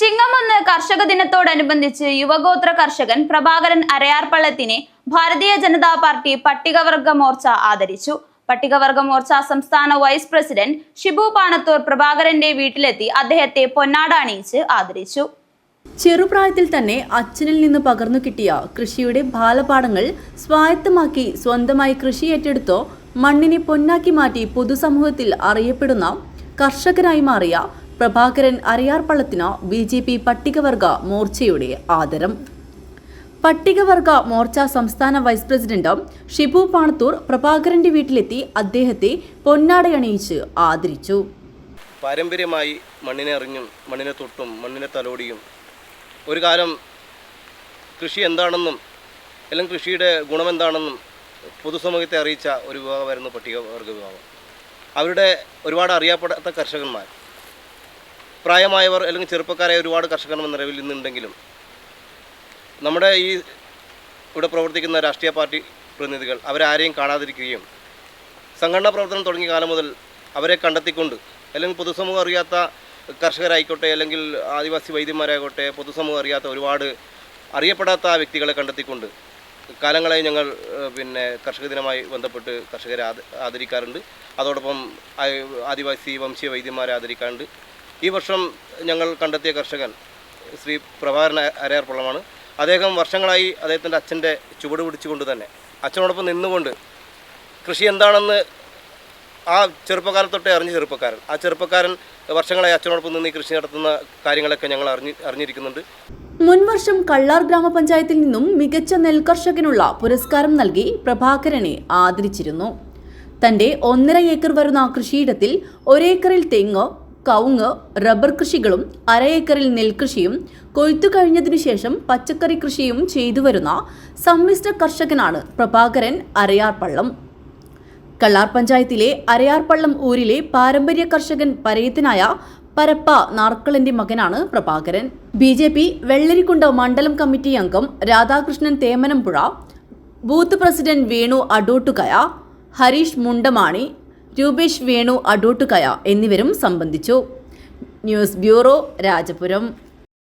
ചിങ്ങമൊന്ന് കർഷക ദിനത്തോടനുബന്ധിച്ച് യുവഗോത്ര കർഷകൻ പ്രഭാകരൻ അരയാർപ്പള്ളത്തിനെ ഭാരതീയ ജനതാ പാർട്ടി പട്ടികവർഗ മോർച്ച ആദരിച്ചു. പട്ടികവർഗ മോർച്ച സംസ്ഥാന വൈസ് പ്രസിഡന്റ് ഷിബു പാണത്തൂർ പ്രഭാകരന്റെ വീട്ടിലെത്തി അദ്ദേഹത്തെ പൊന്നാട അണിയിച്ച് ആദരിച്ചു. ചെറുപ്രായത്തിൽ തന്നെ അച്ഛനിൽ നിന്ന് പകർന്നു കിട്ടിയ കൃഷിയുടെ ബാലപാഠങ്ങൾ സ്വായത്തമാക്കി സ്വന്തമായി കൃഷി ഏറ്റെടുത്തോ മണ്ണിനെ പൊന്നാക്കി മാറ്റി പൊതുസമൂഹത്തിൽ അറിയപ്പെടുന്ന കർഷകനായി മാറിയ പ്രഭാകരൻ അരയാർപ്പള്ളത്തിന് ബി ജെ പി പട്ടികവർഗ മോർച്ചയുടെ ആദരം. പട്ടികവർഗ മോർച്ച സംസ്ഥാന വൈസ് പ്രസിഡന്റ് ഷിബു പാണത്തൂർ പ്രഭാകരന്റെ വീട്ടിലെത്തി അദ്ദേഹത്തെ പൊന്നാടയണിയിച്ച് ആദരിച്ചു. പാരമ്പര്യമായി മണ്ണിനെ അറിഞ്ഞും മണ്ണിനെ തൊട്ടും മണ്ണിനെ തലോടിയും ഒരു കാലം കൃഷി എന്താണെന്നും അല്ലെങ്കിൽ കൃഷിയുടെ ഗുണമെന്താണെന്നും പൊതുസമൂഹത്തെ അറിയിച്ച ഒരു വിഭാഗമായിരുന്നു പട്ടികവർഗ വിഭാഗം. അവരുടെ ഒരുപാട് അറിയപ്പെടാത്ത കർഷകന്മാർ. പ്രായമായവർ അല്ലെങ്കിൽ ചെറുപ്പക്കാരായ ഒരുപാട് കർഷകന്മാർ നിലവിൽ നിന്നുണ്ടെങ്കിലും നമ്മുടെ ഈ ഇവിടെ പ്രവർത്തിക്കുന്ന രാഷ്ട്രീയ പാർട്ടി പ്രതിനിധികൾ അവരാരെയും കാണാതിരിക്കുകയും സംഘടനാ പ്രവർത്തനം തുടങ്ങിയ കാലം മുതൽ അവരെ കണ്ടെത്തിക്കൊണ്ട് അല്ലെങ്കിൽ പൊതുസമൂഹം അറിയാത്ത കർഷകരായിക്കോട്ടെ അല്ലെങ്കിൽ ആദിവാസി വൈദ്യന്മാരായിക്കോട്ടെ പൊതുസമൂഹം അറിയാത്ത ഒരുപാട് അറിയപ്പെടാത്ത വ്യക്തികളെ കണ്ടെത്തിക്കൊണ്ട് കാലങ്ങളായി ഞങ്ങൾ പിന്നെ കർഷക ദിനമായി ബന്ധപ്പെട്ട് കർഷകരെ ആദരിക്കാറുണ്ട്. അതോടൊപ്പം ആദിവാസി വംശീയ വൈദ്യന്മാരെ ആദരിക്കാറുണ്ട്. ഈ വർഷം ഞങ്ങൾ കണ്ടെത്തിയ കർഷകൻ ശ്രീ പ്രഭാകരൻ അരയാർപ്പള്ളമാണ് അദ്ദേഹം വർഷങ്ങളായി അദ്ദേഹത്തിന്റെ അച്ഛന്റെ ചുവട് പിടിച്ചുകൊണ്ട് തന്നെ അച്ഛനോടൊപ്പം നിന്നുകൊണ്ട് കൃഷി എന്താണെന്ന് ആ ചെറുപ്പക്കാലത്തൊട്ടേ അറിഞ്ഞ ചെറുപ്പക്കാരൻ. ആ ചെറുപ്പക്കാരൻ വർഷങ്ങളായി അച്ഛനോടൊപ്പം നിന്ന് ഈ കൃഷി നടത്തുന്ന കാര്യങ്ങളൊക്കെ ഞങ്ങൾ അറിഞ്ഞ് അറിഞ്ഞിരിക്കുന്നുണ്ട്. മുൻവർഷം കള്ളാർ ഗ്രാമപഞ്ചായത്തിൽ നിന്നും മികച്ച നെൽകർഷകനുള്ള പുരസ്കാരം നൽകി പ്രഭാകരനെ ആദരിച്ചിരുന്നു. തന്റെ ഒന്നര ഏക്കർ വരുന്ന കൃഷിയിടത്തിൽ ഒരേക്കറിൽ തെങ്ങ് കവുങ്ങ് റബ്ബർ കൃഷികളും അരയേക്കറിൽ നെൽകൃഷിയും കൊയ്ത്തു കഴിഞ്ഞതിനു ശേഷം പച്ചക്കറി കൃഷിയും ചെയ്തു വരുന്ന സമ്മിശ്ര കർഷകനാണ് പ്രഭാകരൻ അരയാർപള്ളം. കള്ളാർ പഞ്ചായത്തിലെ അരയാർപള്ളം ഊരിലെ പാരമ്പര്യ കർഷകൻ പരയത്തിനായ പരപ്പ നാർക്കളന്റെ മകനാണ് Prabhakaran. B J P Vellarikundu മണ്ഡലം കമ്മിറ്റി അംഗം രാധാകൃഷ്ണൻ തേമനംപുഴ ബൂത്ത് പ്രസിഡന്റ് വേണു അടൂട്ടുകയ ഹരീഷ് മുണ്ടമാണി രൂപേഷ് വേണു അടൂട്ടുകയ എന്നിവരും സംബന്ധിച്ചു. News bureau Rajapuram.